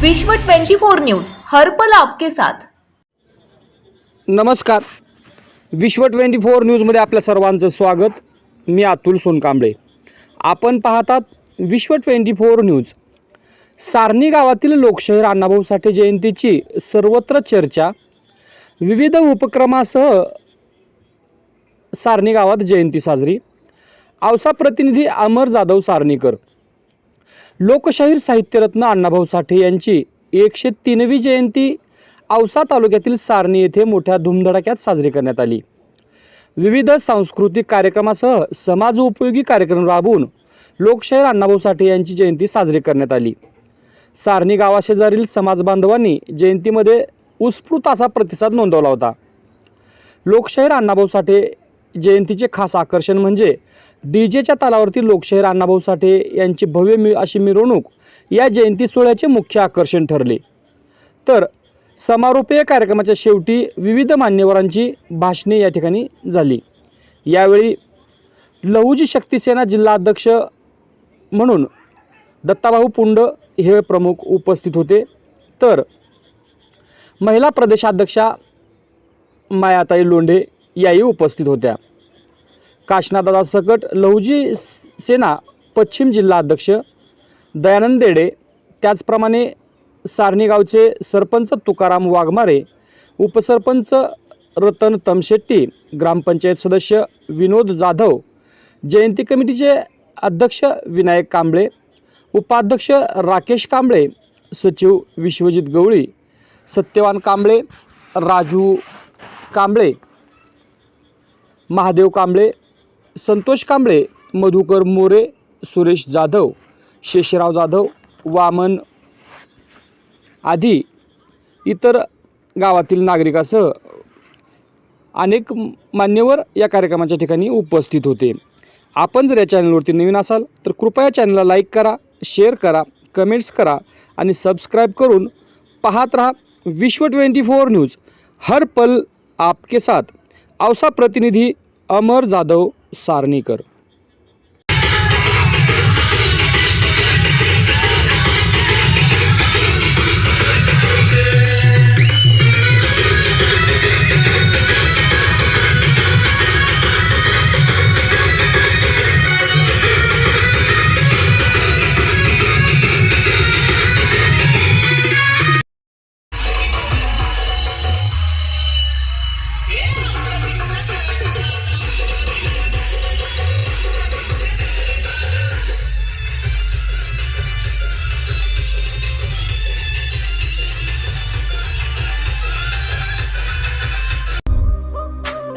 विश्व 24 न्यूज हर्पल आपके साथ. नमस्कार. विश्व ट्वेंटी फोर न्यूजमध्ये आपल्या सर्वांचं स्वागत. मी अतुल सोनकांबळे. आपण पाहतात विश्व ट्वेंटी फोर न्यूज. सारणी गावातील लोकशाहीर अण्णाभाऊ साठे जयंतीची सर्वत्र चर्चा. विविध उपक्रमासह सारणी गावात जयंती साजरी. औसा प्रतिनिधी अमर जाधव सारणीकर. लोकशाहीर साहित्यरत्न अण्णाभाऊ साठे यांची एकशे तीनवी जयंती औसा तालुक्यातील सारणी येथे मोठ्या धुमधडाक्यात साजरी करण्यात आली. विविध सांस्कृतिक कार्यक्रमासह समाज उपयोगी कार्यक्रम राबवून लोकशाहीर अण्णाभाऊ साठे यांची जयंती साजरी करण्यात आली. सारणी गावाशेजारील समाज बांधवांनी जयंतीमध्ये उत्स्फूर्त असा प्रतिसाद नोंदवला होता. लोकशाहीर अण्णाभाऊ साठे जयंतीचे खास आकर्षण म्हणजे डी जेच्या तालावरती लोकशाहीर अण्णाभाऊ साठे यांची भव्य मि अशी मिरवणूक या जयंती सोहळ्याचे मुख्य आकर्षण ठरले. तर समारोपीय कार्यक्रमाच्या शेवटी विविध मान्यवरांची भाषणे या ठिकाणी झाली. यावेळी लहुजी शक्तिसेना जिल्हाध्यक्ष म्हणून दत्ताभाऊ पुंड हे प्रमुख उपस्थित होते. तर महिला प्रदेशाध्यक्षा मायाताई लोंढे याही उपस्थित होत्या. काशनादादा सकट लहुजी सेना पश्चिम जिल्हा अध्यक्ष दयानंद देडे त्याचप्रमाणे सारणी गावचे सरपंच तुकाराम वाघमारे उपसरपंच रतन तमशेट्टी ग्रामपंचायत सदस्य विनोद जाधव जयंती कमिटीचे अध्यक्ष विनायक कांबळे उपाध्यक्ष राकेश कांबळे सचिव विश्वजित गवळी सत्यवान कांबळे राजू कांबळे महादेव कांबळे संतोष कांबळे मधुकर मोरे सुरेश जाधव शेषराव जाधव वामन आदी इतर गावातील नागरिकासह अनेक मान्यवर या कार्यक्रमाच्या ठिकाणी उपस्थित होते. आपण जर या चॅनलवरती नवीन असाल तर कृपया चॅनलला लाईक करा शेअर करा कमेंट्स करा आणि सबस्क्राईब करून पाहत रहा विश्व ट्वेंटी फोर न्यूज. हर पल आपके साथ. औसा प्रतिनिधी अमर जाधव सारणीकर.